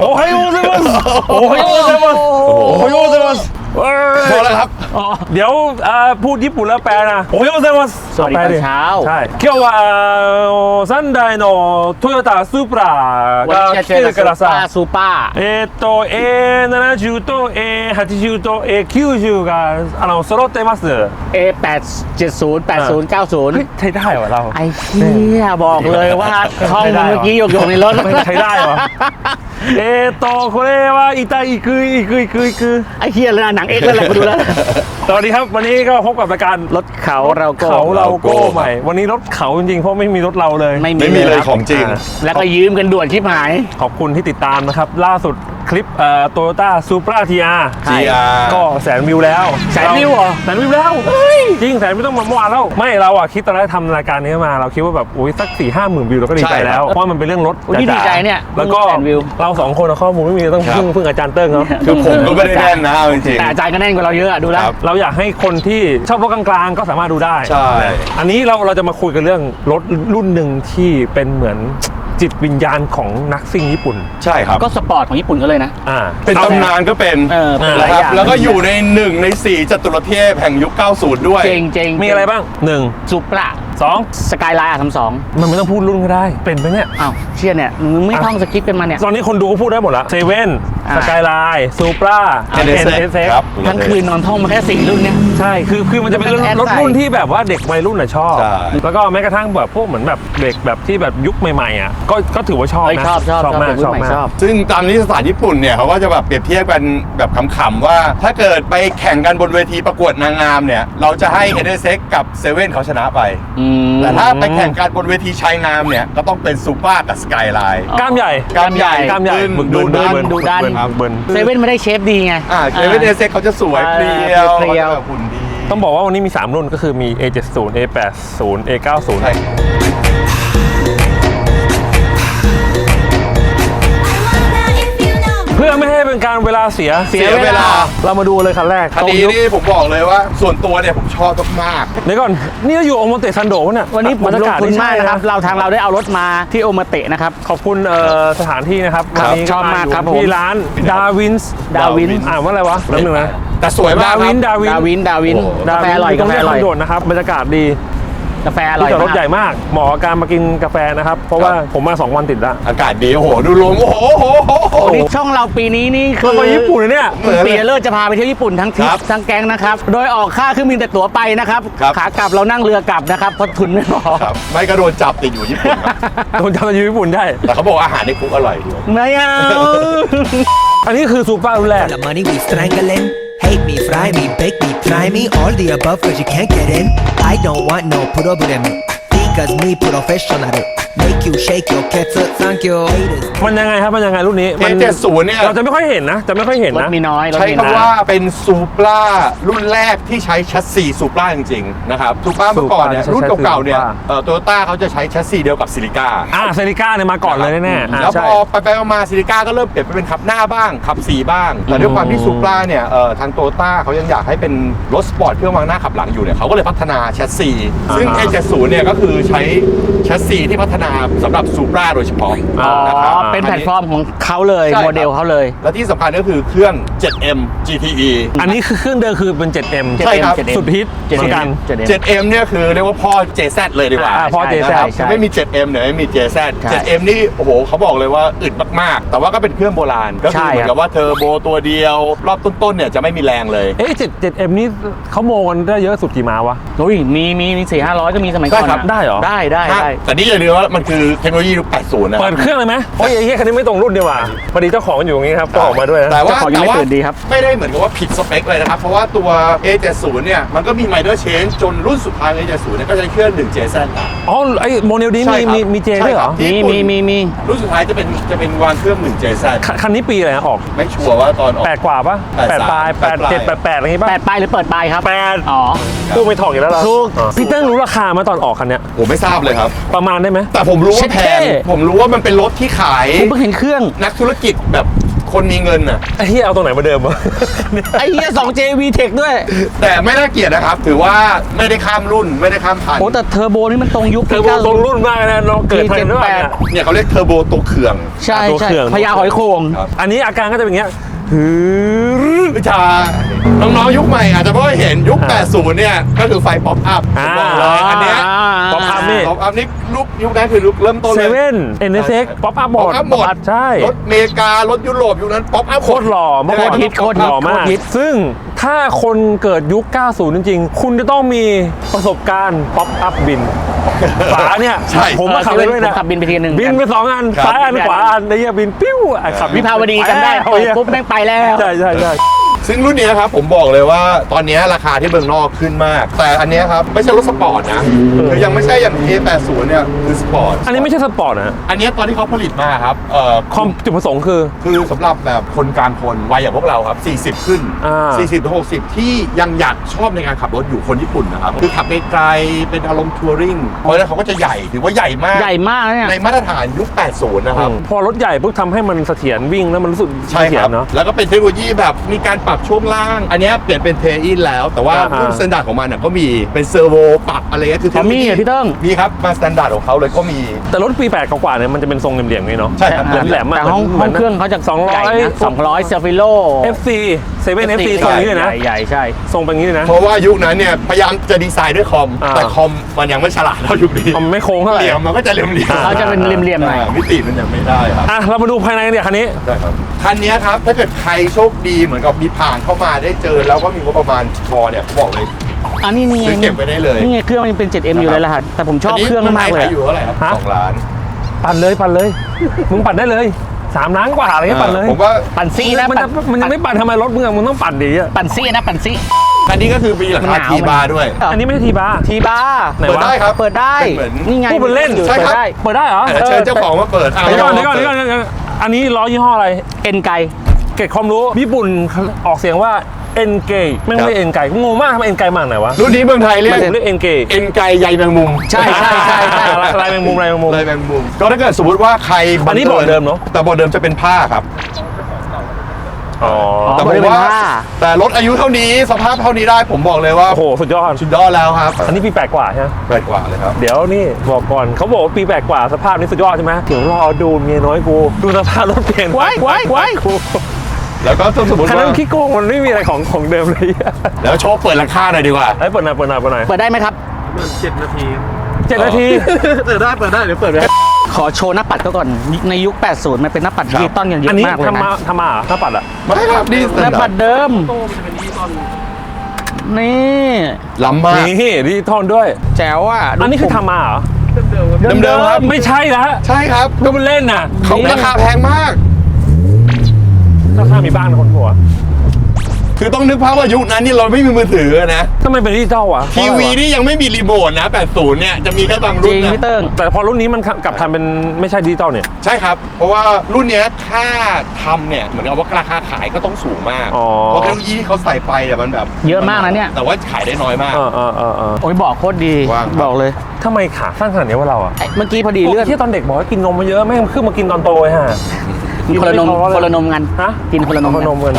สโอไฮโอเซมัสโอไฮโอเซมัสโอไฮโอเซมัส พอแล้วครับ เดี๋ยวอ่าพูดญี่ปุ่นแล้วแปลนะโอไฮโอเซมัส สวัสดีตอนเช้า ใช่今日は3台のトヨタスープラ วันนี้ が จะ 来 เจอ て กับ るから ซูเปอ さ ร์ซูเปอร์ えーっと A70 と A80 と A90 があの揃ってます A 8 7 0 8 0 9 เฮ้ย 0 ใช้ได้เหรอเรา ไอ้เหี้ยบอกเลยว่าท่องมาเมื่อกี้หยกหยกๆในรถ ใช้ได้เหรอえーっとこれは痛い行く行く行く行く ไอ้เหี้ยเลยนะ หนังเอ็กซ์แล้วแหละกูดูแล้ว สวัสดีครับวันนี้ก็พบกับรายการรถเขาเราโก้เขาเราโก้เราโก้ใหม่ วันนี้รถเขาจริงๆเพราะไม่มีรถเราเลย ไม่มีไม่มีเลยครับของจริงอ่าแล้วก็ยืมกันด่วนชิบหาย ขอบคุณที่ติดตามนะครับ ล่าสุดคลิปเอ่อโตโยต้าซูปราทีอาร์ GR ก็แสนวิวแล้วแสนวิวเหรอแสนวิวแล้วจริงแสนไม่ต้องมาเมื่อวานแล้วไม่เราอะคิดตอนแรกทำรายการนี้มาเราคิดว่าแบบอุ้ยสักสี่ห้าหมื่นวิวเราก็ดีใจใช่ครับแล้ว เพราะว่ามันเป็นเรื่องรถอุ๊ยนี่ดีใจเนี่ยแล้วก็แสนวิว เราสองคนเอาข้อมูลไม่มีต้องครับ พึ่งพึ่งอาจารย์เติ้งเขาคือผมก็ไม่ได้แน่นนะเอาจริง แต่อาจารย์ก็แน่นกว่าเราเยอะอะดูแล้ว ครับ เราอยากให้คนที่ชอบรถกลางๆ ก็สามารถดูได้ใช่ อันนี้เราเราจะมาคุยกันเรื่องรถรุ่นหนึ่งที่เป็นเหมือน จิตวิญญาณของนักซิ่งญี่ปุ่น ใช่ครับ ก็สปอร์ตของญี่ปุ่นก็เลยนะ อ่า เป็นตำนานก็เป็นเออนะครับแล้วก็อยู่ในหนึ่งในสี่จตุรเทพแห่งยุค 90 ด้วย เจ๋งเจ๋งมีอะไรบ้างหนึ่ง ซุปละ 2สกายไลน์อาสามสองมันไม่ต้องพูดรุ่นก็ได้ เป็นไปเนี่ย อ้าวเชี่ยเนี่ยมึงไม่ท่องสคริปต์กันมาเนี่ย ตอนนี้คนดูก็พูดได้หมดละเซเว่นสกายไลน์ซูปราเอเดสเซฟครัทั้งคืนนอนท่องมาแค่สี่รุ่นเนี่ย ใช่ คือคือมันจะเป็นรถรุ่นที่แบบว่าเด็กวัยรุ่นอะชอบ แล้วก็แม้กระทั่งแบบพวกเหมือนแบบเด็กแบบที่แบบยุคใหม่ๆอะก็ก็ถือว่าชอบนะชอบชอบมากชอบมากซึ่งตามนิสสานญี่ปุ่นเนี่ยเขาก็จะแบบเปรียบเทียบกันแบบขำๆว่า ถ้าเกิดไปแข่งกันบนเวทีประกวดนางงามเนี่ยเราจะให้เอเดเซ็กับเซเว่นเขาชนะไปอืแต่ถ้าไปแข่งกันบนเวทีชายงามเนี่ย ก็ต้องเป็นซูเปอร์กับสกายไลน์ กล้ามใหญ่กล้ามใหญ่กล้ามใหญ่บึ้นบึกดูบึนดันบึกบึดูดันบึครับบึนเซเว่นไม่ได้เชฟดีไงอ่าเซเว่นเอเซ็กเขาจะสวยเพรียวเพรียวขาจะแบบหุ่นดี ต้องบอกว่าวันนี้มี 3 รุ่นก็คือมี A70 A80 A90 เพื่อไม่ให้เป็นการเวลาเสียเสียเวลา เรามาดูเลยคันแรกคันนี้ตรงยุคนี่ผมบอกเลยว่า ส่วนตัวเนี่ยผมชอบมากเดี๋ยวก่อนนี่เราอยู่โอโมเตะซันโดะเนี่ยวันนี้ผมบรรลยางกาศทุนนี่มากใช่นะครับ เราทางเราได้เอารถมาที่โอมาเตะนะครับขอบคุณเอ่อสถานที่นะครับครับวันนี้ชอบมากครับอยู่ผมที่ร้านดาวินส์ดาวินอ่านว่าอะไรวะแป๊บนึงนะๆแต่สวยมากดาควิรับนดาวินดาวินดาวินโอ้กาแฟอร่อยตรกางแฟเรียอบร่คออยนโดดนะครับบรรยากาศดี กาแฟอร่อที่ยจอดรถมากใหญ่มากเหมาะกับการมากินกาแฟนะครับ เพราะว่าผมมา 2 วันติดแล้วอากาศดีโอ้โหดูลมโอ้โหโอ้โหโอ้โหนี่ช่องเราปีนี้นี่คืเราอไปญี่ปุ่นนะเนี่ยคุณปียเลิศจะพาไปเที่ยวญี่ปุ่นทั้งทริปครับทั้งแก๊งนะครับ โดยออกค่าเครื่องบินแต่ตั๋วไปนะครับครับ ขากลับเรานั่งเรือกลับนะครับเพราะทุนไม่พอครับไม่ก็โดนจับติดอยู่ญี่ปุ่นนะโดนจับมาอยู่ญี่ปุ่นได้ แต่เขาบอกว่าอาหารในคุกอร่อยด้วย ไม่เอา อันนี้คือซูเปอร์รุ่นแรก the money we strangling. Hate me, fry me, bake me, fry me, all the above cause you can't get in. I don't want no problem. Because me professional. Make you shake your cats up, thank you. Haters. มันยังไงครับ มันยังไงรุ่นนี้มั A70 เนี่ย เราจะไม่ค่อยเห็นนะ จะไม่ค่อยเห็นรถนะ มีน้อยรถใช้มีน้อย คำว่าเป็นซูปรารุ่นแรกที่ใช้แชสซีซูปราจริงๆนะครับซูปราเมื่อก่อนเนี่ย Supra รุ่นเก่าๆเนี่ย Supra โตโยต้าเขาจะใช้แชสซีเดียวกับซิลิก้าอ่าเซริก้าเนี่ยมาก่อนเลยแน่ๆอ่าแล้วใช่พอไปไปๆมาๆซิลิก้าก็เริ่มเปลี่ยนไปเป็นขับหน้าบ้างขับสีบ้าง แต่ด้วยความที่ซูปราเนี่ยเอ่อทางโตโยต้าเขายังอยากให้เป็นรถสปอร์ตเครื่องวางหน้าขับหลังอยู่เนี่ยเขาก็เลยพัฒนาแชสซีซึ่งอ่า A70 เนี่ยก็คือใช้แชสซีที่พัฒนาสำหรับซูปราโดยเฉพาะอ๋อนะครับอ๋อเป็นแพลตฟอร์มของเขาเลยใช่ครับโมเดลเขาเลย และที่สำคัญก็คือเครื่อง 7M GTE อันนี้คือเครื่องเดิมคือเป็น 7M ใช่ครับ 7M สุดฮิตเหมือนกัน 7M 7M เนี่ยคือเรียกว่าพ่อ JZ เลยดีกว่าอ่าพ่อใช่ JZ นะครับใช่ ไม่มี 7M เนี่ยไม่มี JZ ใช่ 7M นี่โอ้โหเขาบอกเลยว่าอึดมากๆ แต่ว่าก็เป็นเครื่องโบราณ ก็คือใช่เหมือนครักับบว่าเทอร์โบตัวเดียว รอบต้นๆเนี่ยจะไม่มีแรงเลย เอ๊ะ7 7M นี่เขาโมกันได้เยอะสุดกี่ม้าวะ โอ้ยมีมีมีสี่ห้าร้อยก็มีสมัยก่ใช่อนครับ อะ ได้เหรอเหรอ ได้ได้ได้แต่นี่อย่าลืมว่ามันคือเทคโนโลยียุค80 นะคเปิรับดเครื่องเลยไหมโอ้ยไอ้เหี้ยคันนี้ไม่ตรงรุ่นดีกว่าพอดีเจ้าของมันอยู่ตรงนี้ครับก็ออกมาด้วยนะ แต่ว่าเจ้าของยังไม่แต่ว่าตื่นดีครับ ไม่ได้เหมือนกับว่าผิดสเปคเลยนะครับ เพราะว่าตัว A70 เนี่ยมันก็มี minor change จนรุ่นสุดท้ายของ A70 เนี่ยก็จะเคลื่อน 1JZ นะอ๋อไอ้โมเดลนี้ใช่มีครับมีมีเจด้วยเหรอ ใช่มีครับมีมีมี รุ่นสุดท้ายจะเป็นจะเป็นวางเครื่อง 1JZ คันคันนี้ปีอะไรนะออกไม่ชัวร์ว่าตอนออก แปดกว่าปะแปดแปดสามปลายแปดแปดปลายเจ็ดแปดแปดอะไรอย่างงี้ปะแปดปลายหรือเปิดปลายครับ แปดอ๋อ ตู้ไม่ถอกอีกแล้วเหรอถูกอ๋อพี่เติ้งรู้ราคามาตอนออกคันเนี้ยผมไม่ทราบเลยครับ ประมาณได้ไหม แต่ผมรู้ว่าแพเช็ดงเท่ ผมรู้ว่ามันเป็นรถที่ขาย ผมเพิ่งเห็นเครื่องนักธุรกิจแบบคนมีเงินน่ะ ไอ้เหี้ยเอาตรงไหนมาเดิมวะ ไอ้เหี้ย 2J VTEC ด้วยแต่ไม่น่าเกลียดนะครับ ถือว่าไม่ได้ข้ามรุ่นไม่ได้ข้ามพันโอ้แต่เทอร์โบนี่มันตรงยุคเธอบอกตรงรุ่นมากนะเราเกิดทันด้วยเนี่ยเนี่ยเขาเรียกเทอร์โบตัวเคือง ใช่ตัวใช่เครื่อง พญาหอยโข่ง ครับ อันนี้อาการก็จะเป็นอย่างเงี้ย ฮือวิชาน้องๆยุคใหม่อาจจะไม่ค่อยเห็นยุคอ่า80 เนี่ย ก็คือไฟป๊อปอัพผมบอกเลยอันเนี้ยป๊อปอัพนี่ป๊อปอัพนี่ลุกยุคนั้นคือลุกเริ่มต้นเซเลยเว่นเอ็นเอสเอ็กป๊อปอัพหมป๊อดปอัพหมดใช่รถอเมริการถยุโรปยุคนั้นป๊อปอัพโคตรหล่อเมื่อก่อนโคตรฮิตโคตรฮิตหล่อมากโคตรฮิตซึ่งถ้าคนเกิดยุค 90 จริงๆ คุณจะต้องมีประสบการณ์ป๊อปอัพบิน ฝาเนี่ยใช่ ผมมาขับไปด้วยนะผมขับบินไปทีนึง บินไปสองอันครับซ้ายอันขวาอันไอ้เหี้ยบินปิ้วอะขับวิภาวดีจำได้ไปเปิดแล้วปุ๊บแม่งไปแล้ว ใช่ใช่ใช่ ซึ่งรุ่นเนี้ยครับผมบอกเลยว่าตอนเนี้ยราคาที่เมืองนอกขึ้นมาก แต่อันเนี้ยครับไม่ใช่รถสปอร์ตนะคือยังไม่ใช่อย่าง A80 เนี่ยคือสปอร์ตอันนี้ไม่ใช่สปอร์ตนะอันเนี้ยตอนที่เขาผลิตมาครับเอ่อ คอมจุดประสงค์คือ คือสำหรับแบบคนกลางคนวัยอย่างพวกเราครับ 40 ขึ้น อ่า 40ถึง60 ที่ยังอยากชอบในการขับรถอยู่คนญี่ปุ่นนะครับ คือขับไกลๆเป็นอารมณ์ทัวริงเพราะฉะนั้นเขาก็จะใหญ่ถือว่าใหญ่มาก ใหญ่มากนะเนี่ยในมาตรฐานยุค 80 นะครับ พอรถใหญ่ปุ๊บทำให้มันเสถียรวิ่งแล้วมันรู้สึกใช่เสถีคยรับรเนาะ แล้วก็เป็นเทคโนโลยีแบบมีการปรับช่วงล่าง อันเนี้ยเปลี่ยนเป็นเทอินแล้ว แต่ว่าอ่าฮะ รุ่นสแตนดาร์ดของมันน่ะก็มีเป็นเซอร์โวปรับอะไรเงี้ยคือเทคโนโลอ๋อมียีเหรอพี่เติ้งมีครับมาสแตนดาร์ดของเขาเลยก็มี แต่รถปี8กว่าๆเนี่ยมันจะเป็นทรงเหลี่ยมๆนี่เนาะใช่ครับ แหลมๆอะแต่ห้องหห้มือนงเครื่องเขาจะสองร้ใหญ่อยนะสองร้อยเซฟิโล FC 7 FC ทรงนี้เลยนะใหญ่ใหญ่ใช่ ทรงเป็นอย่างนี้เลยนะ เพราะว่ายุคนั้นเนี่ยพยายามจะดีไซน์ด้วยคอม อ่า แต่คอมมันยังไม่ฉลาดเท่ายุคนี้มันไม่โค้งเท่าไหร่เหลี่ยมมันก็จะเหลี่ยมเหลี่ยมเขาจะเป็นเหลี่ยมๆหน่อย มิติมันยังไม่ได้ครับ อะเรามาดูภายในเนี่ยคันนี้ ได้ครับคันนี้ครับถ้าเกิดใครโชคดีเหมือนกับมีผ่านเข้ามาได้เจอแล้วก็มีงบประมาณพอเนี่ยผมบอกเลยอันนี้นี่ซื้อเก็บไว้ได้เลยนี่ไงเครื่องมันเป็น 7M อยู่เลยรหัสแต่ผมชอบเครื่องมากเลยนนี้อยู่เท่าไหร่ครับฮะสองล้านปั่นเลยปั่นเลยมึงปั่นได้เลยสามล้านกว่าอะไรเงี้ยปั่นเลยผมว่าปั่นซี่นะมันปั่จะนมันยังไม่ปั่นทำไมรถมึงอะมึงต้องปั่นดีอะปั่นซี่นะปั่นซี่คันนี้ก็คือมีหลังมันหาวคานทีบาร์ด้วย อันนี้ไม่ใช่ทีบาร์ทีบาร์ไหนเปิดวะได้ครับ เปิดได้เป็นเหมือนนี่ไงพูดเป็นเล่นอยู่ใช่ครับเปิดได้เปิดได้เหรอเดี๋ยวเชิญเจ้าของมาเปิดอะเดี๋ยวก่อนเดี๋ยวก่อนเปิเดี๋ยวก่อนเดี๋ยวก่อนอันนี้ล้อยี่ห้ออะไร เอ็นไก เกตความรู้ญี่ปุ่นออกเสียงว่าเอ็นเกย์ไม่งไม่เอ็นไก่งงมากทำไมเอ็นไก่มาจากไหนวะรุ่นนี้เมืองไทยเรียกผมเรียกเอ็นเกย์เอ็นไกใยแมงมุมใช่ใช่ใช่ใช่ลายแมงมุมลายแมงมุมเลยแมงมุมก็ถ้าเกิดสมมติว่าใครอันนี้บังเบาะเดิมเนอะแต่เบาะเดิมจะเป็นผ้าครับอ๋อแต่เบผาะเดิมมเป็นว่าผ้าแต่รถอายุเท่านี้สภาพเท่านี้ได้ผมบอกเลยว่าโอ้โหสุดยอดสุดยอดแล้วครับ อันนี้ปีแปดกว่าใช่ไหมแปลกกว่าเลยครับ เดี๋ยวนี่บอกก่อนเขาบอกว่าปีแปดกว่าสภาพนี้สุดยอดใช่ไหมเดี๋ยวรอดูเมียน้อยกู ดูสภาพรถเปลี่ยนไว้ไว้ไว้กู แล้วก็สมมติคันว่านั้นขี้โกงมันไม่มีอะไรของของเดิมเลยแล้วโชว์เปิดราคาหน่อยดีกว่า ไอ้ยเปิดหน่อยเปิดหน่อยเปิดหน่อยเปิดได้ไหมครับ เจ็ดนาทีเปิดได้ เปิดได้ เดี๋ยวเปิดขอโชว์หน้าปัดก็ก่อน ในยุค 80 มันเป็นหน้าปัดดิจิตอลอย่างเยอันอะนี้มากเลยทำมานะทำมาเหรอหน้าปัดอะไม่ครับนี่หน้าปัดเดิมนี่ล้ำมาก นี่ดิจิทอลด้วย แจ๋วอะอันนี้คือทำมาเหรอเดิมๆครับ ไม่ใช่ละใช่ครับ ก็มันเล่นน่ะเขาราคาแพงมาก ราคามีบ้านนะคนหัวคือต้องนึกภาพว่ายุคนั้นนี่เราไม่มีมือถือนะทำไมเป็นดิจิตอลวะทีวีนี่ยังไม่มีรีโมทนะ 80 เนี่ยจะมีแค่บางจรุ่รินงนะพี่เติ้งแต่พอรุ่นนี้มันกลับทำเป็นไม่ใช่ดิจิตอลเนี่ย ใช่ครับ เพราะว่ารุ่นเนี้ยค่าทำเนี่ยเหมือนกับว่าราคาขายก็ต้องสูงมากอ๋อเพราะเทคโนโลยีที่เขาใส่ไปเนี่ยมันแบบเยอะมากนะเนี่ย แต่ว่าขายได้น้อยมากเออเออเออเออโอ้ยบอกโคตรดีว่างครับบอกเลยทำไมขาสั้นขนาดนี้วะเราอะไอ้เมื่อกี้พอดีเลือดที่ตอนเด็กบอกว่ากินนมมาเยอะแม่งขึ้นมากินตอนโตเลยฮะ คนละนมกิไม่พอเลยคนละนมกันฮะ กินคนละนมคนละนมกัน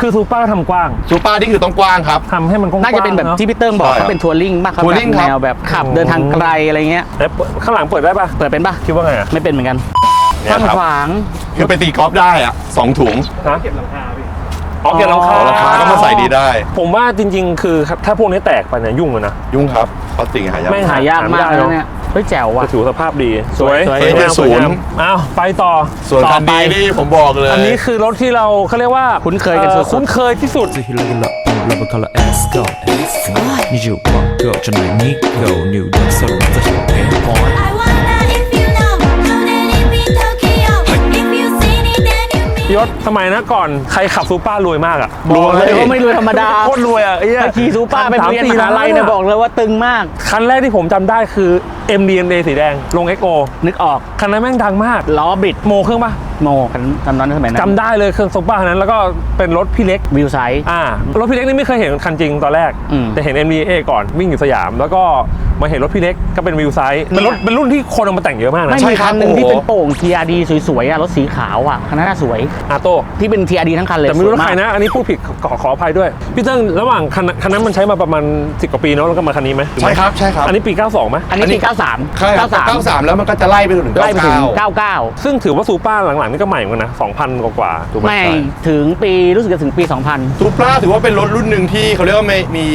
คือซูเปอร์ทำกว้างซูเปอร์นี่คือต้องกว้างครับ ทำให้มันกว้างๆน่าจะเป็นแบบอที่พี่เติ้งบอกใช่ครับเขาเป็นทัวริงมากครับทัวริงครับ แนวแบบขับเดินทางไกลอะไรเงี้ยแล้วข้างหลังเปิดได้ปะเปิดเป็นปะคิดว่าไงอะไม่เป็นเหมือนกันเนี่ยข้างครับ ขวาง คือไปตีกอล์ฟได้อะสองถุงฮะเก็บราคาพี่อ๋อเก็บราคาราคาก็มาใส่ดีได้ ผมว่าจริง ๆ คือถ้าพวกนี้แตกไปเนี่ยยุ่งเลยนะ ยุ่งครับพลาสติกหายากไม่หายากมากหาไม่ได้นะเนี่ย เฮ้ยแจ๋วว่ะ ก็ถือสภาพดีสวยสวย งามสวยอ้าวไปต่อส่วนต่คันไป นี้นี่ผมบอกเลย อันนี้คือรถที่เราเขาเรียกว่าคุ้นเคยกันสุดๆ คุ้นเคยที่สุด So he looking up, love a color ass go. Need you walk go, tonight need go, ยศสมัยนะก่อนใครขับซูเปอร์รวยมากอะรวย เลยว่ไม่รวยธรรมดาโคตรรวยอะไอ้ขี่ซูเปอร์เป็นเรียนมหาลัยเนี่ยบอกเลยว่าตึงมาก คันแรกที่ผมจำได้คือ MDNA สีแดง ลง XO นึกออกคันนั้นแม่งดังมากล้อบิดโมเครื่องปะโมกันตอนนั้นสมัยนั้นจำได้เลยเครื่องซูเปอร์คันนั้นแล้วก็เป็นรถพี่เล็กวิวไซส์อ่ารถพี่เล็กนี่ไม่เคยเห็นคันจริงตอนแรกอืมแต่เห็น MDA ก่อนวิ่งอยู่สยาม แล้วก็มาเห็นรถพี่เล็กก็เป็นวิวไซส์เป็นรถเป็นรุ่นที่คนเอามาแต่งเยอะมากนะไม่ใช่มีครัคับนหนึ่งโอ้โหที่เป็นโป่ง TRD สวยๆอะรถสีขาวอะคันนั้นน่าสวยอาโต้ที่เป็น TRD ทั้งคันเลยแต่ไม่รู้สวยว่าใครนะ อันนี้พูดผิดขอขออภัยด้วย พี่เติ้งระหว่างคันคันนั้นมันใช้มาประมาณ10กว่าปีเนาะแล้วก็มาคันนี้ไหมถูกไหมใช่ครับใช่ครับอันนี้ปี 92ไหมอันนี้ปี93 ใช่ครับ93แล้วมันก็จะไล่ไปจนถึงไล่ไปถึง99 99 ซึ่งถือว่าซูเปอร์หลังๆนี่ก็ใหม่เหมือนกันนะ2,000 กว่าๆกว่าถูกไหมไม่ถึงปีรู้สึกจะถึงปี 2000 ซูปราถือว่าเป็นรถรุ่นหนึ่งที่เขาเรียกว่าไม่มี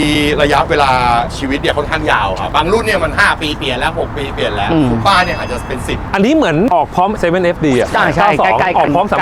ระยะเวลาชีวิตเนี่ยค่อนข้างยาวครับบางรุ่นเนี่ยมัน 5 ปีเปลี่ยนแล้ว 6 ปีเปลี่ยนแล้วอืม ซูปราเนี่ยอาจจะเป็น 10 อันนี้เหมือนออกพร้อม 7FD อะใช่ใช่ใกล้ๆออกพร้อม 32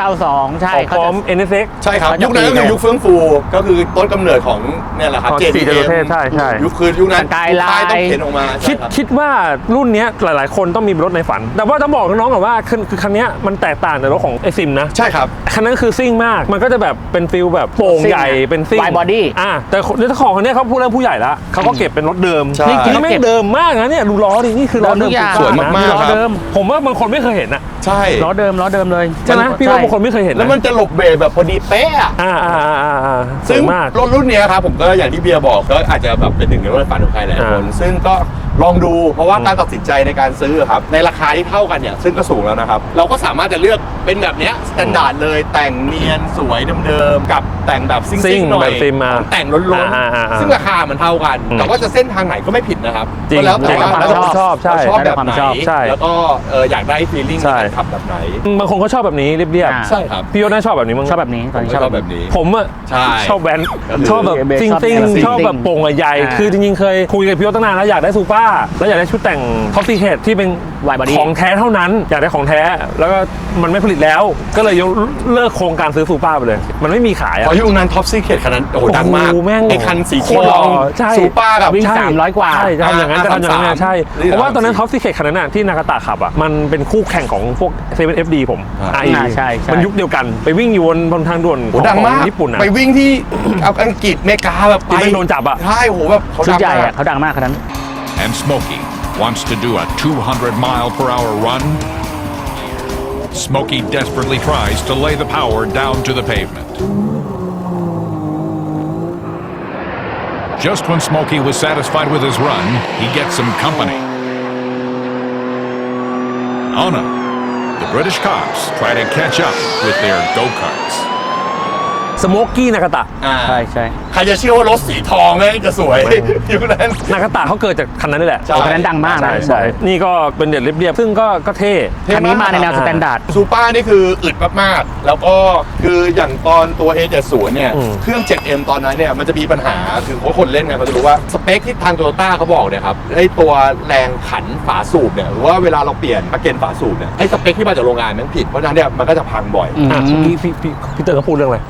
93 92ใช่ออกพร้อม NSX ใช่ครับเขาจะยุคนั้นก็คือปีกันยุคเฟื่องฟู ก็คือต้นกำเนิดของเนี่ยแหละครับ ของ JDM สี่จตุเทพใช่ใช่ ยุคคือยุคนั้นสกายไลน์ค่ต้องเข็นออกมาคิดใช่รับ คิดว่ารุ่นเนี้ยหลาย ๆ คนต้องมีรถในฝัน แต่ว่าต้องบอกน้องๆก่อนว่าคือคือคันเนี้ยมันแตกต่างจากรถของไอซิมนะ ใช่ครับ คันนั้นคือซิ่งมาก มันก็จะแบบเป็นฟิลแบบโป่งซิ่งใหญ่อะเป็นซิ่ง Wide body อ่าแต่เจ้าของคันเนี้ยเขาพูดเรื่องผู้ใหญ่ละเขาก็เก็บเป็นรถเดิมใช่นี่นี่แม่งเดิมมากนะเนี่ยดูล้อดินี่คือล้อเดิมเดิมทุกอย่างสุดๆสวยมากๆนะล้อครับเดิม ผมว่าบางคนไม่เคยเห็นอะใช่ล้อเดิมล้อเดิมเลยใช่ไหมพี่ว่าบางคนไม่เคยเห็นนะแล้วมันจะหลบเบรกแบบพอดีเป๊ะอะอ่าอ่าอ่าอ่าอ่าสซึ่วงยมากรถรุ่นเนี้ยครับผมก็อย่างที่เบียร์บอกก็อาจจะแบบเป็นหนึ่งในรถในฝันของใครหลายคนอ่าซึ่งก็ลองดูเพราะว่าการตัดสินใจในการซื้อครับในราคาที่เท่ากันเนี่ยซึ่งก็สูงแล้วนะครับ เราก็สามารถจะเลือกเป็นแบบเนี้ยสแตนดาร์ดเลยแต่งเนียนสวยเดิมๆกับแต่งแบบซิซิ่่งงๆหน่อยแบบซิมมาแต่งล้นอ่าอ่าอ่าๆซึ่งราคามันเท่ากัน อืมแต่ว่าจะเส้นทางไหนก็ไม่ผิดนะครับจริงก็แล้วแต่ว่าแล้วแต่ความชอบใช่เราชอบแบบแล้วแต่ความไหนชอบใช่ แล้วก็เอออยากได้ฟีลลิ่งในใช่การขับแบบไหนบางคนก็ชอบแบบนี้เรียบอ่า ใช่ครับ ๆพี่ยศน่าชอบแบบนี้มั้งชอบแบบนี้ตอนนี้ผมก็ชอบแบบนี้ ผมอะใช่ชอบแวนก็คือชอบแบบเบสซิงชอบซิงแนวซิ่งชอบแบบโป่งใหญ่ๆอ่า คือจริงๆเคยคุยกับพี่ยศตั้งนานแล้วอยากได้ซูเปอร์แล้วอยากได้ชุดแต่งท็อปซีเคทที่เป็น Wide body ของแท้เท่านั้น อยากได้ของแท้ แล้วก็มันไม่ผลิตแล้ว ก็เลยยกเลิกโครงการซื้อซูเปอร์ไปเลย มันไม่มีขายอะ พอยุคนั้นท็อปซีเคทคันนั้นโอ้โหดังมากโอ้โหแม่ง ไอ้คันสีโคเขีตยรวหล่อใช่ซูเปอร์กับ วิ่งใช่300กว่า ใช่จะทำอย่างนั้นจะทำอย่างนั้นอ่าใช่ นี่เพราะว่าตอนนั้นสามท็อปซีเคทคันนั้นน่ะที่นากาตะขับอะมันเป็นคู่แข่งของพวกเซเว่นเอฟดีผมอ่า RE อ่าใช่ใช่ มันยุคเดียวกันไปวิ่งอยู่บนบนทางด่วนโอ้โหดังมาก ของญี่ปุ่นอะไปวิ่งที่ อังกฤษอเมริกาแบบไปที่ไม่โดนจับอะ ใช่โอ้โหแบบเขาชุดดังใหญ่มาอะก เขาดังมากคันนั้น and Smokey wants to do a 200 mile per hour run. Smokey desperately tries to lay the power down to the pavement. Just when Smokey was satisfied with his run, he gets some company. No. The British cops try to catch up with their go karts. สโมกกี้นากาตะอ่าใช่ใช่ใครจะเชื่อว่ารถสีทองแม่งจะสวยยุคนั้น นากาตะเขาเกิดจากคันนั้นนี่แหละ ใช่คันนั้นดังมากนะใช่ใช่ นี่ก็เป็นเด็ดเรียบๆซึ่งก็ก็เท่ คันนี้มาในแนวสแตนดาร์ด ซูเปอร์นี่คืออึดมากๆ แล้วก็คืออย่างตอนตัว A70 เนี่ย อืม เครื่อง 7M ตอนนั้นเนี่ย มันจะมีปัญหาคือเพราะคนเล่นไงเขาจะรู้ว่า สเปคที่ทางโตโยต้าเขาบอกเนี่ยครับไอตัวแรงขันฝาสูบเนี่ย หรือว่าเวลาเราเปลี่ยนปลั๊กเกนฝาสูบเนี่ยไอสเปคที่มาจากโรงงานมันผิด เพราะฉะนั้นเนี่ยมันก็จะพังบ่อย อืม อะพี่พี่พี่พี่เตอร์เขาพูดเรื่องอะไร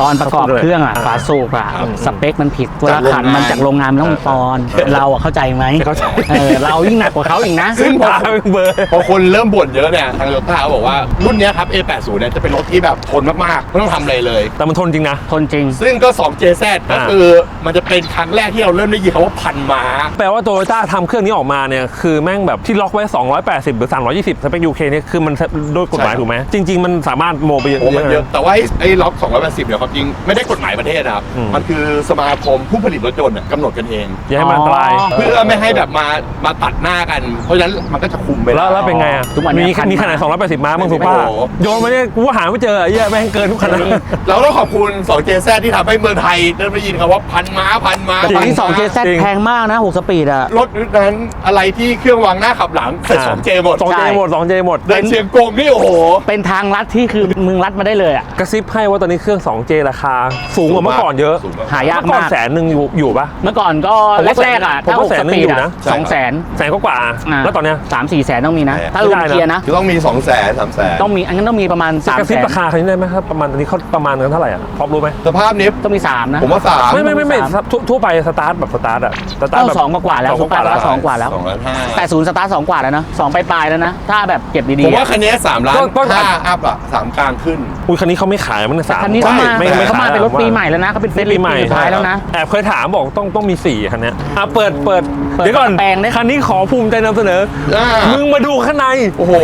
ตอนประกอบเขาพูดเลยเครื่องอะอ่าฝาสูบอะครับสเปคมันผิดเวลาจากโรงขันมันงานจากโรงงานมันต้องปอนด์เราอะเข้าใจไหมเข้าใจเออเรายิ่งหนักกว่าเขาอีกนะซึ่งพอตาเป็นเบอร์พอคนเริ่มบ่นเยอะเนี่ยทางโตโยต้าเขาบอกว่ารุ่นเนี้ยครับ A80 เนี่ยจะเป็นรถที่แบบทนมากๆไม่ต้องทำอะไรเลย แต่มันทนจริงนะทนจริง ซึ่งก็ 2JZ ก็อ่าคือมันจะเป็นครั้งแรกที่เราเริ่มได้ยินคำว่าพันม้าแปลว่าโตโยต้าทำเครื่องนี้ออกมาเนี่ยคือแม่งแบบที่ล็อกไว้ 280 หรือ 320สเปค UK เนี่ยคือมันโดยกฎหมายใช่ครับถูกไหมจริง ๆ มันสามารถโมไปเยอะโอ้มันเยอะนะแต่ว่าไอ้ไอ้ล็อก280เนี่ยความจริงไม่ได้กฎหมายประเทศนะครับ อืม มันคือสมาคมผู้ผลิตรถยนต์น่ะกำหนดกันเอง อย่าให้มันอันตราย อ๋อเพื่อไม่ให้แบบมามาตัดหน้ากัน เพราะฉะนั้นมันก็จะคุมไป แล้วแล้วเป็นไงอะทุกวันเนี้ยมีพันมีขนาดม้า280 ม้าบ้างถูกป่ะโอ้โห โยนมาเนี่ยกูหาไม่เจอไอ้เหี้ยแม่งเกินทุกขนาดเราต้องขอบคุณ 2JZ ที่ทำให้เมืองไทยได้ได้ยินคำว่าพันม้าพันม้าแต่ตอนนี้พั2ม้า JZ จริงแพงมากนะ6สปีดอะรถนั้นอะไรที่เครื่องวางหน้าขับหลังเสร็จ 2J หมด2 J หมด2 J หมดเดินเชียงกงนี่โอ้โห เป็นทางลัดที่คือมึงลัดมาได้เลยอะกระซิบให้ว่าตอนนี้เครื่อง 2J ราคาสูงกว่าเมื่อก่อนเยอะสูงมาก หายากเมื่อก่อนมาก แสนหนึ่งอยู่อยู่ปะ เมื่อก่อนก็ผมว่าแรกๆอะผมถ้าว่าหกแสสนหนึ่งปีอยู่ดนะอะสองแสน แสนกว่าๆแล้วตอนเนี้ย สามสี่แสนต้องมีนะแสนถ้ารุ่นไม่ได้นะเกียร์นะ คือต้องมี2 0 0 0 0 0 3 0 0 0 0ต้องมีอันนั้นต้องมีประมาณสามกระแสซิบนราคาคันนี้ได้ไหมครับประมาณตอนนี้เขาประมาณกันเท่าไหร่อะพอรู้ไหมสภาพนี้ ต้องมีสามนะผมว่าสามไม่ไม่ไม่ไม่สามทั่วทั่วไปสตาร์ทแบบสตาร์ทอะสตาก็ร์ทแบบสองกว่าๆแล้วสองกว่าๆแล้วสองกว่าแล้วสองล้านห้าแต่ศูนย์สตาร์ทสองกว่าแล้วนะสองปลายๆแล้วนะ ถ้าแบบเก็บผดีมๆว่าอะ คันนี้สามล้านก็ก็ ห้าอัพอะสามกลางขึ้น อุ้ยคันนี้เขาไม่ขายมันสามคันนี้เขามาไม่ไม่เขามาขยเป็นรถผมว่าปีใหม่แล้วนะเขาเป็นเฟซปีใหม่สุดท้ายแล้วนะ แอบเคยถามบอกต้องต้องมีสี่คันเนี้ยอะเปิดเปิดเปิดเดี๋ยวก่อนแปลงดิ คันนี้ขอภูมิใจนำเสนอ อ่ามึ มึงมาดูข้างในโอ้โห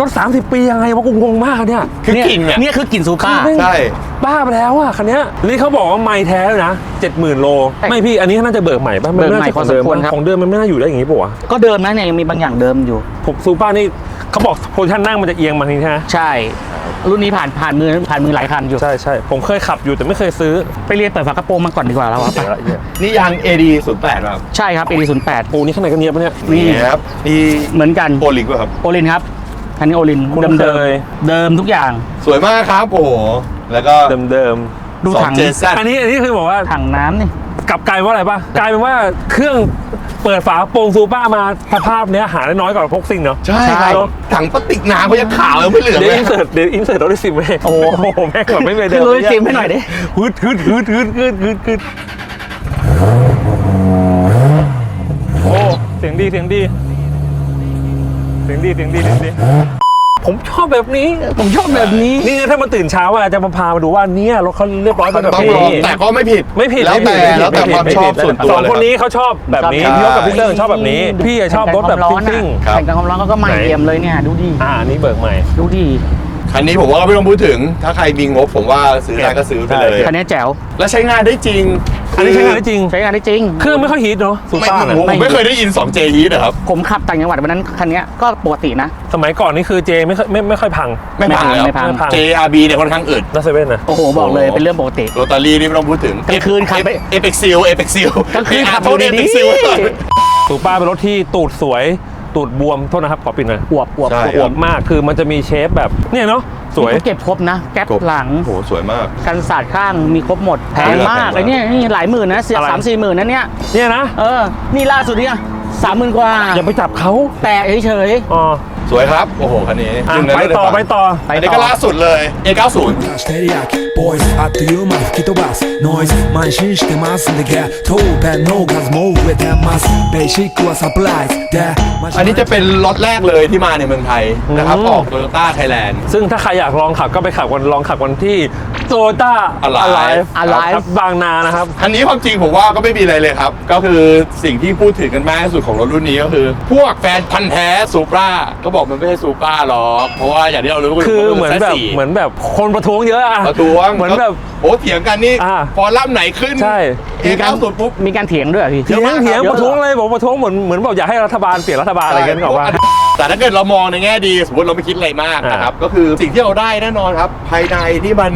รถ 30 ปียังไงวะกูงงมากเนี่ยคือกลิ่นเนี่ย เนี่ยคือกลิ่นซูเปอร์แม่งใช่ บ้าไปแล้วอะคันเนี้ยนี่เขาบอกว่าไม่แท้เลยนะ70,000โล แต่ไม่พี่อันนี้น่าจะเบิกใหม่ป่ะนเบิกใหม่น่าจะพอสมควรครับ ของเดิมมันไม่น่าอยู่ได้อย่างนี้ป่ะวะก็เดิมนะเนี่ยยังมีบางอย่างเดิมอยู่ ผมซูเปอร์นี่เขาบอกโพซิชันนั่งมันจะเอียงมาทีใช่ไหมใช่ รุ่นนี้ผ่านผ่านมือผ่านมือหลายคันอยู่ ใช่ใช่ผมเคยขับอยู่แต่ไม่เคยซื้อไปเรียนเปิดฝากระโปรงมาก่อนดีกว่าแล้วอะไปนี่ยาง AD 0 8ครับใช่ครับ AD 0 8ปูนี่ข้างในก็เนียบปะเนี่ยนี่นี่ครับนี่เหมือนกันโปรลิงป่ะครับโอลินครับคันนี้โอลินคุ้นเดิมเคเดิมยเดิมทุกอย่าง สวยมากครับโอ้โหแล้วก็เดิมเดิม ดูสอถังงเจซๆอันนี้อันนี้คือบอกว่าถังน้ำนี่ กลับกลายว่าอะไรป่ะกลายเป็นว่าเครื่องเปิดฝาโปรงซูเปอร์มาสภาพเนี้ยหาได้น้อยกว่าพกซิ่งเนาะใช่ครับถังพลาสติกน้ำเขายังขาวยังไม่เหลืองเดี๋ยวเลยอินเสิร์ตเดี๋ยวอินเสิร์ตรถดิสิเว้ยโอ้โหแม่งแบบไม่เป็นเดิขึ้นมรถซิมให้หน่อยดิ ฮึดฮึดฮึดฮึดฮึดฮึดฮึดโอ้เสียงดีเสียงดีเสียงดีเสียงดีเสียงดี ผมชอบแบบนี้ ผมชอบแบบนี้ นี่ไงถ้ามาตื่นเช้าอะจะมาพามาดูว่าเนี่ยรถเขาเรียบร้อยเป็นแบบต้องนี้ลองแต่ก็ไม่ผิด ไม่ผิดแล้วแต่ไม่ผิดแล้วแต่ไผิดความไผิดชอบส่วนตัวสองเลยคนนี้เขาชอบแบบนี้ชอบพี่ยกกับใช่พี่เติ้งชอบแบบนี้ พี่อะชอบรถแบบแข่งกับความร้อนซิ่งครับแข่งกับความร้อนเขาก็ใหม่ไหนเยี่ยมเลยเนี่ยดูดิๆอ่าอันนี้เบิกใหม่ ดูดิ คันนี้ผมว่าก็ไม่ต้องพูดถึง ถ้าใครมีงบผมว่าซื้อได้ก็ซื้อไปเลย คันนี้แจ๋ว แล้วใช้งานได้จริงอันนี้ใช้งานได้จริง ใช้งานได้จริง เครื่องไม่ค่อยฮิตเนาะซูไม่เปอร์เนี่ยผมไม่เคยได้ยิน 2J Heat อะครับ ผมขับต่างจังหวัดวันนั้นคันนี้ก็ปกตินะ สมัยก่อนนี่คือเจไม่ค่อยไม่ไม่ค่อยพัง ไม่พังเลยไม่พังไม่พัง JRB เนี่ยค่อนข้างอึดนัสเซเว่นนะ โอ้โห บอกเลยเป็นเรื่องปกติโรตารี่นี่ไม่ต้องพูดถึงกลางคืนขับไปเอเปกซิลเอเปกซิลกลางคืนขับโทษอยู่เอดีเปกซิลซูเปอร์เป็นรถที่ตูดสวย ตูดบวมโทษนะครับขอปิดหน่อยอวบอวบใช่ อวบมากคือมันจะมีเชฟแบบเนี่ยเนาะสวยเขาเก็บครบนะ แก๊ปหลังโอ้โหสวยมาก กันศาสตร์ข้างมีครบหมดแพงมากแพงมาก ไอ้เนี่ยนี่หลายหมื่นนะเสียอะไร สามสี่หมื่นนะเนี่ยเนี่ยนะเออ นี่ล่าสุดเนี่ยสามหมื่นกว่าอย่าไปจับเขาแปะเฉยอ๋อ สวยครับ โอ้โห คันนี้หนึ่งไปต่อไปต่อ อันนี้ก็ล่าสุดเลย A90 Flash teriyaki boys Atıyorlar kito bas noise Manşin işte mas de gel Tobe no gaz move edemez Beşik kuva supplies de อันนี้จะเป็นรถแรกเลยที่มาในเมืองไทยนะครับออกโตโยต้าไทยแลนด์ ซึ่งถ้าใครอยากลองขับก็ไปขับวันลองขับวันที่โตโยต้า Alive ค Alive รบบางนานะครับ อันนี้ความจริงผมว่าก็ไม่มีอะไรเลยครับ ก็คือสิ่งที่พูดถึงกันมากที่สุดของรถรุ่นนี้ก็คือ พวกแฟนพันธ์แท้ซูปราก็บอกมันไม่ใช่ซูปราหรอกเพราะว่าอย่างที่เรารู้ก็คือเหมือนแบบสี่เหมือนแบบคนประท้วงเยอะอะประท้วงเหมือนแบบโอ้เถียงกันนี่อ่าฟอรัมไหนขึ้นใช่เอเก้าสุดปุ๊บมีการเถียงด้วยเหรอพี่เถียงเยอะมากเถียงครับประท้วงเลยบอกประท้วงเหมือนเหมือนแบบอยากให้รัฐบาลเปลี่ยนรัฐบาลอะไรกันหรอกว่าแต่ถ้าเกิดเรามองในแง่ดีสมมติเราไม่คิดอะไรมากนะครับก็คือสิ่งที่เราได้แน่นอนครับ ภายในที่มัน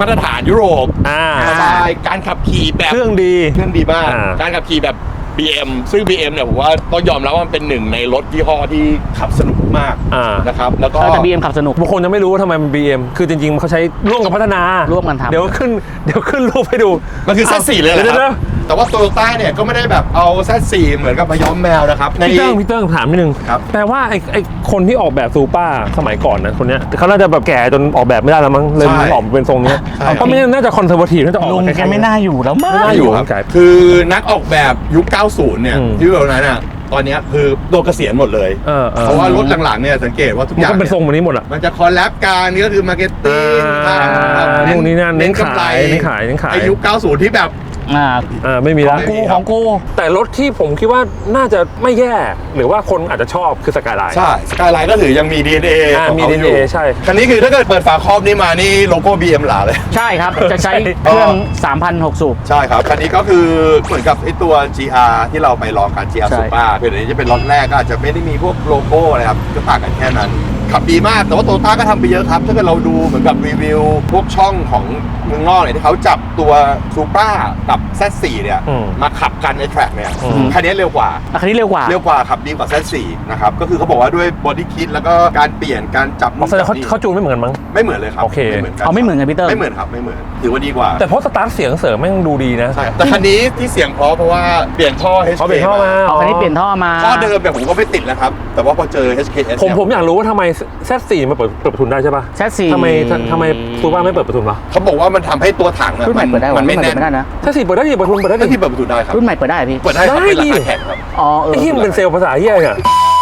มาตรฐานยุโรปอ่าสไตล์การขับขี่แบบเครื่องดีเครื่องดีมากอ่าการขับขี่แบบ BM ซึ่ง BM เนี่ยผมว่าต้องยอมรับว่ามันเป็นหนึ่งในรถยี่ห้อที่ขับสนุกมากอ่า นะครับ แล้วก็ เออแต่บีเอ็มขับสนุก บางคนจะไม่รู้ว่าทำไมมัน BM คือจริงๆ เขาใช้ร่วมกับพัฒนาร่วมกันทำ เดี๋ยวขึ้นเดี๋ยวขึ้นรูปให้ดูมันคือแซดสี่เลยเหรอดี๋วครับ แต่ว่าโตโยต้าเนี่ยก็ไม่ได้แบบเอาแซดสี่เหมือนกับมาย้อมแมวนะครับใน พี่เติ้งพี่เติ้งถามนิดนึงครับ แปลว่าไอ้ไอ้คนที่ออกแบบซูเปอร์สมัยก่อนนะคนเนี้ยเขาน่าจะแบบแก่จนออกแบบไม่ได้แล้วมั้งเลยใช่ออกมาเป็นทรงเนี้ยใช่ ก็ไม่น่าจะคอนเซอร์วทีฟน่าจะออกลุงมาแกไม่น่าอยู่แล้วมั้ง ไม่น่าอยู่ครับ คือนักออกแบบยุค 90 เนี่ยอืมที่แบบนั้นอะตอนเนี้ยคือโดนเกษียณหมดเลย เออเออ เพราะว่ารถหลังๆเนี่ยสังเกตว่าทุกมัอนย่างก็เป็นทรงแบบนี้หมดอะมันจะคอลแลบกันนี่ก็คือมาร์เก็ตติ้งอ่าทำทำนู่นนี่นั่นเน้นกำไรขายเน้นขายเน้นขาย ไอยุค 90 ที่แบบ อ่าอ่าไม่มีแล้วของกูของกูแต่รถที่ผมคิดว่าน่าจะไม่แย่ หรือว่าคนอาจจะชอบคือสกายไลน์ ใช่สกายไลน์ก็ถือยังมี DNA อ่าของมีเขาอยู่ DNA ใช่ คันนี้คือถ้าเกิดเปิดฝาครอบนี้มานี่โลโก้ BM หลาเลย ใช่ครับ จะใช้เครื่อง 3,006 สูบ ใช่ครับ คันนี้ก็คือเหมือนกับไอตัว GR ที่เราไปลองกัน GR ใช่ Super เพียงแต่นี้จะเป็นรถแรกก็อาจจะไม่ได้มีพวกโลโก้อะไรครับก็ต่างกันแค่นั้นค ขับดีมาก แต่ว่าโตโยต้าก็ทำไปเยอะครับ ถ้าเกิดเราดูเหมือนกับรีวิว พวกช่องของเมืองนอกเนี่ยที่เขาจับตัวซูปรากับ Z4 เนี่ย อืมมาขับกันในแทร็กเนี่ยอืม คันนี้เร็วกว่า อะคันนี้เร็วกว่าเร็วกว่าขับดีกว่า Z4 นะครับ ก็คือเขาบอกว่าด้วยบอดี้คิดแล้วก็การเปลี่ยนการจับอ๋อแสดงเขาเขาจูนไม่เหมือนกันมั้ง ไม่เหมือนเลยครับโอเค ไม่เหมือนกันเอาไม่เหมือนกันพี่เตอร์ ไม่เหมือนครับไม่เหมือนถือว่าดีกว่า แต่เพราะสตาร์ทเสียงเสริมแม่งดูดีนะใช่แต่คันนี้ที่เสียงเพราะเพราะว่าเปลี่ยนท่อ HK เขาเปลี่ยนท่อมาเอาคันนี้เปลี่ยนท่อมา ท่อเดิมเนี่ยผมก็ไม่ติดแล้วครับ แต่ว่าพอเจอ HKS ผมเนี่ยผมอยากรู้ว่าทำไมแซดสี่มาเปิดเปิดประทุนได้ใช่ป่ะแซดสี่ทำไมทำไมซูบ้าไม่เปิดประทุนวะเขาบอกว่ามันทำให้ตัวถังอะรุ่นใหม่เปิดได้มัวะนรุ่ไม่นใหม่แน่เปิดนไม่ได้นะแซดสี่เปิดได้ดิประทุนเปิดได้ดิที่เปิดประตูได้ครับรุ่นใหม่เปิดได้พี่เปิดได้ครับได้เป็นราดิคาแข่งครับอ๋อเออไอ้ที่มันเป็นเซลล์ภาษาเฮียเนี่ย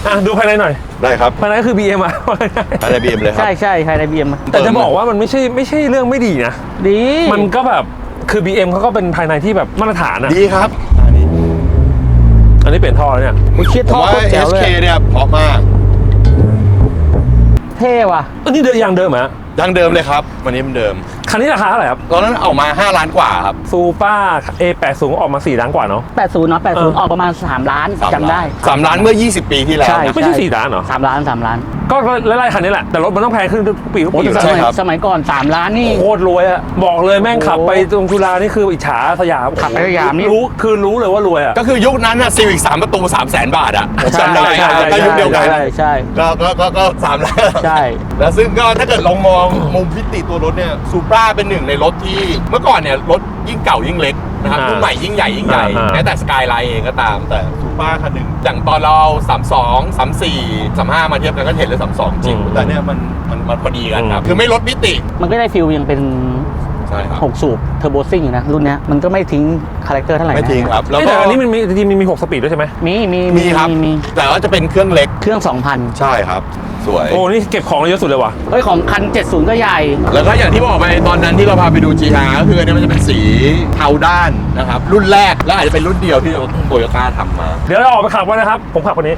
อะดูภายในหน่อยได้ครับภายในก็คือ BM อะอะไรบีเอ็มเลยครัใช่ใช่ใครในบีเอ็มแต่จะบอกว่ามันไม่ใช่ไม่ใช่เรื่องไม่ดีนะดีมันก็แบบคือ BM เขาก็เป็นภายในที่แบบมาตรฐานอะดีครับอันนี้อันนี้เปลี่ยนท่อแล้วเนี่ยกูเชียผมท่อว่าโคตรแจ๋วเลย HK เนี่ยเพราะมาก เท่ว่ะอันนี้เดิมยางเดิมเหรอฮะดังเดิมเลยครับ วันนี้มันเดิม คันนี้ราคาเท่าไหร่ครับตอนนั้นออกมา 5 ล้านกว่าครับ ซูเปอร์ A80 ออกมา 4 ล้านกว่าเนาะ 80 เนาะเออ80 ออกประมาณ 3 ล้านสามจำได้สามล้านเมื่อ 20 ปีที่แล้ว ใช่นะไม่ใช่สี่ล้านเหรอสามล้านสามล้านก็ก็ไล่ๆคันนี้แหละ แต่รถมันต้องแพงขึ้นทุกปีทุกโอ้ปีแต่อยู่สแล้วมัยครับสมัยก่อน 3 ล้านนี่ โคตรรวยอะบอกเลยแม่งขับไปตรงจุฬานี่คืออิจฉาสยามขับไปสยามนี่รู้คือรู้เลยว่ารวยอะก็คือยุคนั้นน่ะซีวิกสามประตู3 0 0แสนบาทอะผมจำได้ใช่อะใช่ก็ยุคเดียวกันใช่ใช่ก็ก็ก็ก็สามล้านใช่แล้วซึ่งก็ถ้าเกิดลองมองมุมพิติตัวรถเนี่ยซูปราเป็นหนึ่งในรถที่เมื่อก่อนเนี่ยรถยิ่งเก่ายิ่งเล็กนะครับอ่ารุ่นใหม่ยิ่งใหญ่ยิ่งใหญ่อ่าแม้แต่สกายไลน์เองก็ตาม แต่ซูปราคันหนึ่งอย่างตอนเรา32 34 35 มาเทียบกันก็เห็นเลย32จริงแต่เนี่ยมันมันมันพอดีกันครับ คือไม่ลดมิติ มันก็ได้ฟิลยังเป็น ใช่ครับ6สูบเทอร์โบซิ่งอยู่นะรุ่นเนี้ยมันก็ไม่ทิ้งคาแรคเตอร์เท่าไหร่นะไม่ทิ้งครับแล้วเอ้ยก็แต่อันนี้มันมีจริงๆมันมี6สปีดด้วยใช่ไหมมีมีมีครับมีแต่ว่าจะเป็นเครื่องเล็กเครื่อง 2,000 ใช่ครับสวยโอ้นี่เก็บของเยอะสุดเลยว่ะเฮ้ยของคัน 70 ก็ใหญ่ แล้วก็อย่างที่บอกไปตอนนั้นที่เราพาไปดู GR ก็คืออันนี้มันจะเป็นสีเทาด้านนะครับ รุ่นแรกและอาจจะเป็นรุ่นเดียวที่โตโยต้าทำมา เดี๋ยวเราออกไปขับกันนะครับ ผมขับคนนี้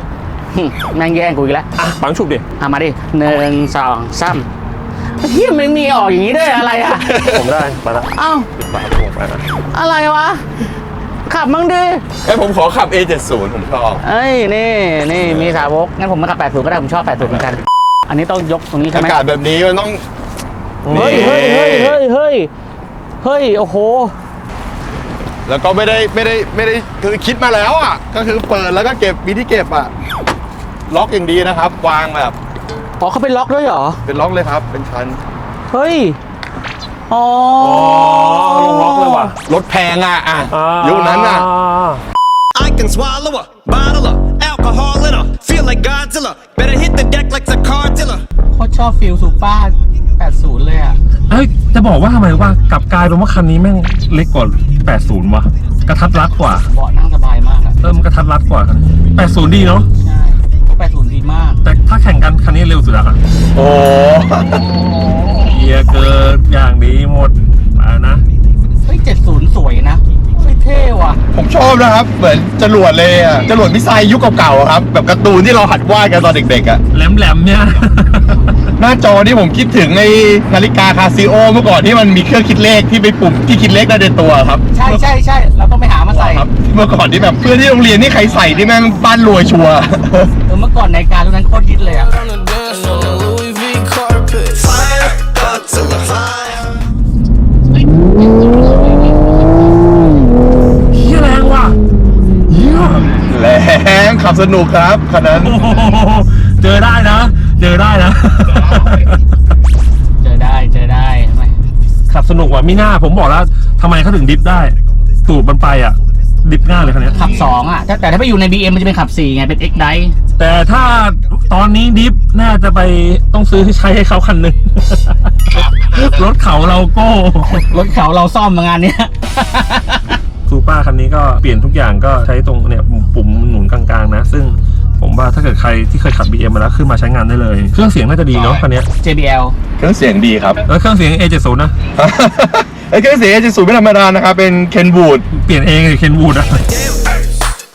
หึแม่งแย่งกูอีกแล้วอะปังฉุบดิเอามาดิหนึ่งสองสาม เฮียมันมีออกอย่างนี้ด้วยอะไรอะ ผมได้มาละเอ้าไปผมไปนะอะไรวะ ขับมั่งดิเอ้ยผมขอขับ A70 ผมชอบเอ้ยนี่นี่มีสาวกงั้นผมมาขับ80ก็ได้ผมชอบ80เหมือนกัน อันนี้ต้องยกตรงนี้ใช่อาไหมกาศแบบนี้มันต้อง เฮ้ยเฮ้ยเฮ้ยเฮ้ยเฮ้ยเฮ้ยโอ้โห แล้วก็ไม่ได้ไม่ได้ไม่ได้คือคิดมาแล้วอะ ก็คือเปิดแล้วก็เก็บมีที่เก็บอะ ล็อกอย่างดีนะครับ วางแบบ อ๋อเขาเป็นล็อกด้วยเหรอ เป็นล็อกเลยครับ เป็นชั้น เฮ้ย อ๋ออ๋อลงล็อกเลยว่ะ รถแพงอะอะอ่ายุคนั้นอะ I can swallow a bottle of alcohol in a feel like Godzilla. Better hit the deck like a car dealer. โคตรชอบฟิลซูเปอร์80 เลยอะ เอ้ยจะบอกว่าทำไมว่ากลับกลายเป็นว่าคันนี้แม่งเล็กกว่า 80 ว่ะ กระทัดรัดกว่า เบาะนั่งสบายมากอะเออมันกระทัดรัดกว่าคันนี้80 ดีเนาะาแข่งกันคันนี้เร็วสุดอะครับโอ้เกียร์เกินอย่างดีหมดมานะเฮ้ย70สวยนะเฮ้ยเท่ว่ะ ผมชอบนะครับ เหมือนจรวดเลยอะจรวดมิสไซล์ยุคเก่าๆอะครับ แบบการ์ตูนที่เราหัดวาดกันตอนเด็กๆอะ แหลมๆเนี่ย หน้าจอนี่ผมคิดถึงในนาฬิกาคาซิโอเมื่อก่อนที่มันมีเครื่องคิดเลขที่ไปปุ่มที่คิดเลขได้ในตัวครับใช่ใช่ใช่เราต้องไปหามาใส่ครับ เมื่อก่อนที่แบบเพื่อนที่โรงเรียนนี่ใครใส่ที่แม่งบ้านรวยชัวร์เออเมื่อก่อนในการรุ่นนั้นโคตรฮิตเลยอะ Fire, Godzilla. Fire. เฮียแรงว่ะเฮียแรงขับสนุกครับคันนั้น โอ้โหเจอได้นะเจอได้นะ เจอได้เจอได้ทำไมขับสนุกว่ะมิน่าผมบอกแล้วทำไมเขาถึงดิฟได้สูบมันไปอะ ดิฟง่ายเลยคันนี้ขับ2อะแต่แต่ถ้าไปอยู่ใน BM มันจะเป็นขับ4ไงเป็น X d i แต่ถ้าตอนนี้ดิฟน่าจะไปต้องซื้อใช้ให้เขาคันหนึ่ง รถเขาเราโก้ รถเขาเราซ่อมมางานเนี้ย ซูเปอร์คันนี้ก็เปลี่ยนทุกอย่างก็ใช้ตรงเนี่ยปุ่มหนุนกลางๆนะ ซึ่งผม ว่าถ้าเกิดใครที่เคยขับ BM มาแล้วขึ้นมาใช้งานได้เลย เครื่องเสียงน่าจะดีเนาะคันเนี้ย JBL เครื่องเสียงดีครับ แล้วเครื่องเสียง A70 นะ ไอ้เครื่องเสียงจะสูงไม่ธรรมดานะครับ เป็นเคนบูดเปลี่ยนเองเลยเคนวูดอะ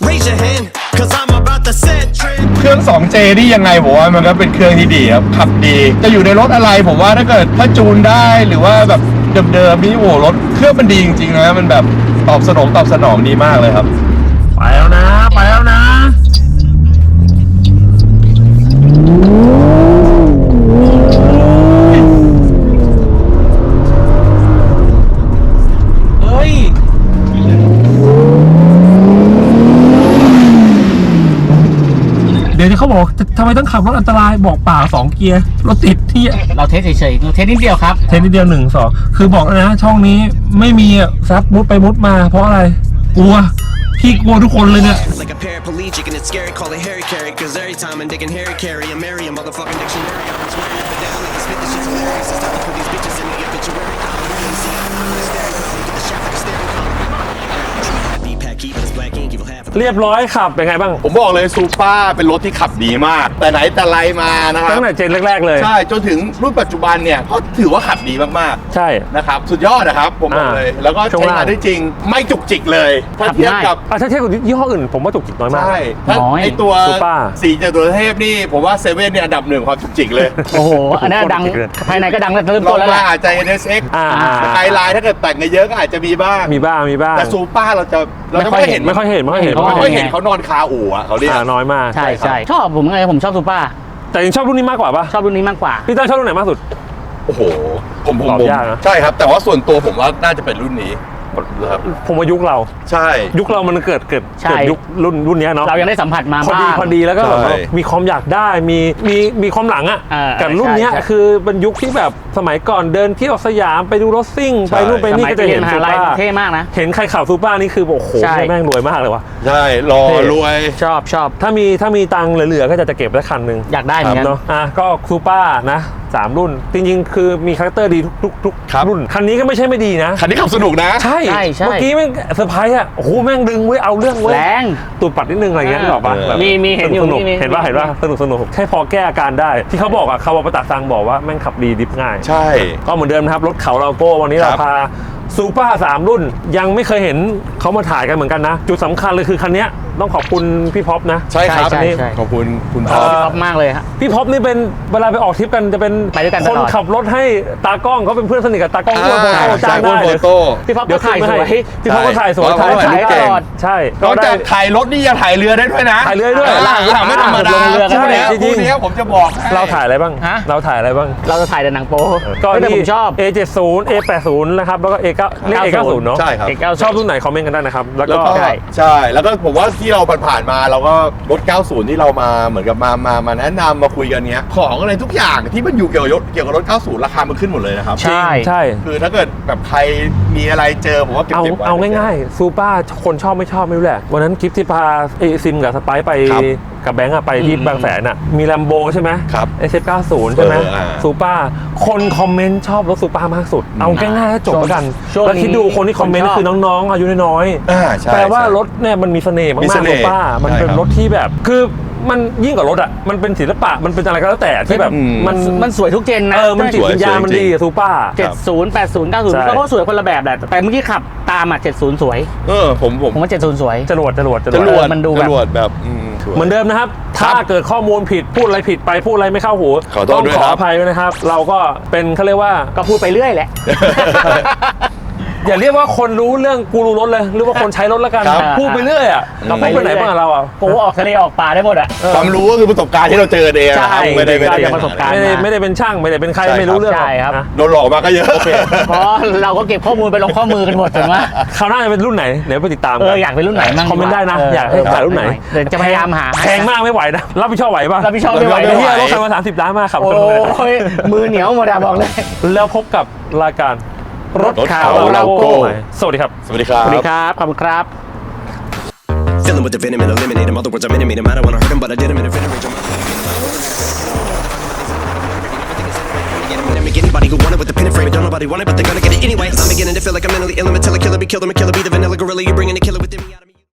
Raise your hand, cause I'm about to set trend. เครื่อง 2J นี่ยังไงผมว่ามันก็เป็นเครื่องที่ดีครับ ขับดี จะอยู่ในรถอะไรผมว่าถ้าเกิดถ้าจูนได้หรือว่าแบบเดิมๆนี่โอ้โหรถเครื่องมันดีจริงๆนะมันแบบตอบสนองตอบสนองดีมากเลยครับ ไปแล้วนะ ไปแล้วนะำไมต้องขับรถอันตรายบอกเปล่าสองเกียร์รถติดที่เราเทสเฉยๆเราเทสนิดเดียวครับ เทนนิดเดียวหนึ่งสองคือบอกแล้วนะช่องนี้ไม่มีอะซับมุดไปมุดมา เพราะอะไรกลัวพี่กลัวทุกคนเลยเนี่ย Like a paraplegic and it's scary, call it Harry Carry. Cause every time I'm digging Harry Carry, I'm Mary, a motherfucking dictionary. I'm swearing เรียบร้อยขับเป็นไงบ้างผมบอกเลยซูเปอร์เป็นรถที่ขับดีมาก แต่ไหนแต่ไรมานะครับตั้งแต่เจนแรก ๆ เลย ใช่จนถึงรุ่นปัจจุบันเนี่ยก็ถือว่าขับดีมากใช่ ๆนะครับสุดยอดนะครับผมบอกอ่าเลยแล้วก็ช่วงใช้ล่าง งานได้จริงไม่จุกจิกเลยถ้าขับเทียบง่าย กับอะถ้าเทียบกับยี่ห้ออื่น ผมว่าจุกจิกน้อยมาก ใช่ถ้าน้อย ไอตัว Supra สีจตุรเทพนี่ผมว่าเซเว่นเนี่ยอันดับหนึ่งความจุกจิกเลยโอ้โห อันนั้นดัง ภายในก็ดังตั้งแต่เริ่มลต้อนงแล้วแหมาละ อาจจะ NSX อ่าสกายไลน์ถ้าเกิดแต่งเยอะก็อาจจะมีบ้าง มีบ้างมีบ้าง แต่ซูเปอร์เราจะ เราจะไม่ไม่ค่อยเห็นไม่ค่อยเห็นไม่ค่อยเห็นไม่ไม่ค่ค่ออยยเห็เห็นนเขานอนคาอู่อะเขาเรียกอ่าน้อยมากใช่ใช่ชอบผมไงผมชอบซูเปอร์แต่ยังชอบรุ่นนี้มากกว่าปะชอบรุ่นนี้มากกว่าพี่ตั้งชอบรุ่นไหนมากสุดโอ้โหผมผมตอบผมยากนะใช่ครับ แต่ว่าส่วนตัวผมว่าน่าจะเป็นรุ่นนี้ครับ ผมว่ายุคเรา ใช่ ยุคเรามันเกิดเกิดใช่ เกิดยุครุ่นรุ่นเนี้ยเนาะเรายังได้สัมผัสมาพอดีบ้าง พอดีแล้วก็แบบว่าใช่ มีความอยากได้มีมีมีความหลังอะเออกับรุ่นเนี้ยใช่ใช่ คือเป็นยุคที่แบบสมัยก่อนเดินเที่ยวสยามไปดูรถซิ่งไปนู่นไปสนี่มัยก็จะเรียเห็นนมหาซูเปลัยอร์เท่มากนะ เห็นใครขับซูเปอร์นี่คือโอ้โหใช่ แม่งรวยมากเลยว่ะ ใช่รอเท่ รวย ชอบชอบถ้ามีถ้ามีตังค์เหลือๆก็จะจะเก็บไว้คันหนึ่งอยากได้เหมือนกัน เนาะอะก็ซูเปอร์นะ สามรุ่น จริงๆ คือมีคาแรคเตอร์ดีทุกทุกทุกครับรุ่น คันนี้ก็ไม่ใช่ไม่ดีนะ คันนี้ขับสนุกนะ ใช่ ใช่ใช่ เมื่อกี้แม่งเซอร์ไพรส์อะ โอ้โห แม่งดึงเว้ยเอาเรื่องเว้ยแรงตูดปัดนิดนึงอะไรเงี้ยอ่านึกออกปะแบบมีมีเห็นอยู่สนุกมีมีเห็นว่าเห็นว่าสนุกสนุกแค่พอแก้อาการได้ ที่เขาบอกอะคาวาปะตะซังบอกว่าแม่งขับดีดิฟง่าย ใช่ ก็เหมือนเดิมนะครับรถเขาเราโก้วันนี้ครัเราบพาซูเปอร์สามรุ่นยังไม่เคยเห็นเขามาถ่ายกันเหมือนกันนะ จุดสำคัญเลยคือคันเนี้ย ต้องขอบคุณพี่พ็อปนะ ใช่ครับใช่ใช่ขอบคุณคุณเอ่พ่ออชอบมากเลยฮะ พี่พ็อปนี่เป็นเวลาไปออกทริปกันจะเป็นไปด้วยกันคนตลอด ขับรถให้ตากล้องเขาเป็นเพื่อนสนิทกับตากล้องอ่าอ้วนโฟโต้ใช่จ้างอ้วนได้โฟเลยโต้พี่พ็อปเดี๋ก็ยวขึ้ถ่ายนสมาวยให้พี่พ็อปก็ถ่ายสวยใช่ถ่ายเพราะว่าถ่ายถ่ายเก่งตลอด ใช่นอกได้ จากถ่ายรถนี่ยังถ่ายเรือได้ด้วยนะถ่ายเรือด้วยหลังหลังไม่ธรรมดาลงเรือกัน คู่ด้วยเนี้ยจริงๆ คู่เนี้ยผมจะบอกให้ เราถ่ายอะไรบ้าง ฮะ เราถ่ายอะไรบ้างเราจะถ่ายแต่หนังโป๊ก็แต่ผมชอบ A70 A80 นะครับแล้วก็ A9 เรียก A90 เนาะใช่ครับเอกเก้าชอบรุ่นไหนคอมเมนต์กันได้นะครับแล้วแล้วก็ก็ ใช่ ใช่ แล้วก็ผมว่าที่เราผ่านๆมาเราก็รถ 90 ที่เรามาเหมือนกับมามามาแนะนำมาคุยกันเนี้ย ของอะไรทุกอย่างที่มันอยู่เกี่ยวกับรถเกี่ยวกับรถ 90 ราคามันขึ้นหมดเลยนะครับ ใช่ ใช่ คือถ้าเกิดแบบใครมีอะไรเจอผมว่าเก็บเอาเก็บไว้ เอาง่ายๆซูเปอร์คนชอบไม่ชอบไม่รู้แหละ วันนั้นคลิปที่พาเอซิมกับสไปซ์ไปครับ กับแบงค์อะไปที่อืมบางแสนอะมีแลมโบใช่ไหมครับเอเซเก้าศูนย์ใช่ไหมเอออ่าซูเปอร์คนคอมเมนต์ชอบรถซูเปอร์มากสุด เอาง่ายๆแล้วจบแล้วกันช่วงนี้แล้วคิดดูคนที่คอมเมนต์คนชอบ คือน้องๆอายุน้อยๆ อ่าใช่แปลว่าใช่ รถเนี่ยมันมีเสน่ห์มีมากเสๆน่ซูห์เปอร์มันเป็นใช่ครับรถที่แบบ คือมันยิ่งกว่ารถอะ มันเป็นศิลปะ มันเป็นอะไรก็แล้วแต่ที่แบบ อืม มันมันสวยทุกเจนนะเออ มันจิตวิญญาณมันดีซูเปอร์ เจ็ดศูนย์แปดศูนย์เก้าศูนย์ใช่ ก็สวยคนละแบบแหละแต่เมื่อกี้ขับตามอะเจ็ดศูนย์สวย เออผมผมผมว่าเจ็ดศูนย์สวย จรวดจรวดจจรรววดดมันดูแบบ จรวดแบบอืมสวย เหมือนเดิมนะครับครับ ถ้าเกิดข้อมูลผิดพูดอะไรผิดไปพูดอะไรไม่เข้าหูขอโทษต้องด้วยขอครัอบภัยด้วยนะครับ เราก็เป็นเขาเรียกว่าก็พูดไปเรื่อยแหละ อย่าเรียกว่าคนรู้เรื่องกูรูรถเลยหรือว่าคนใช้รถแล้วกันครับพูดไปเรื่อยอะก็ก็ไปไปไหนบ้างอะเราอะผมว่าออกทะเลออกป่าได้หมดอะ ความรู้ก็คือประสบการณ์ที่เราเจอเองใช่ไม่ได้ไม่ได้ใช่ประสบการณ์ ไม่ได้ไม่ได้เป็นช่างไม่ได้เป็นใครใช่ ไม่รู้เรื่องหรอกใช่ครับ นะโดนหลอกมาก็เยอะโอเคเพราะเราก็เก็บข้อมูลไปลงข้อมือกันหมดถึงว่าคราวหน้าจะเป็นรุ่นไหนเดี๋ยวไปติดตามเอกัออยากเป็นรุ่นไหนมั่งคอมเมนต์ได้นะเอยากให้ขายรุ่นไหนเดี๋ยวจะพยายามหาแพงมากไม่ไหวนะรับผิดชอบไหวป่ะรับผิดชอบไม่ไหวเดี๋ยวไม่ที่ไหวรถคันมาสามสิบล้านมาขับโอ้ชนเลยยมือเหนียวหมดอะบอกเลย แล้วพบกับรายการ รถขาวเราโก้ สวัสดีครับ สวัสดีครัสบ วัสดีครับ ขอบคุณครับ Filling with the venom and eliminate him. Other words, I'm enemy. 'em. I don't want to hurt him, but I did him in a venerate. Make anybody who want it with the pin and frame it. Don't nobody want it, but they're gonna get it anyway. I'm beginning to feel like I'm mentally ill. I'm a killer, killer, be killed. I'm a killer, be the vanilla gorilla. You bringing the killer within me.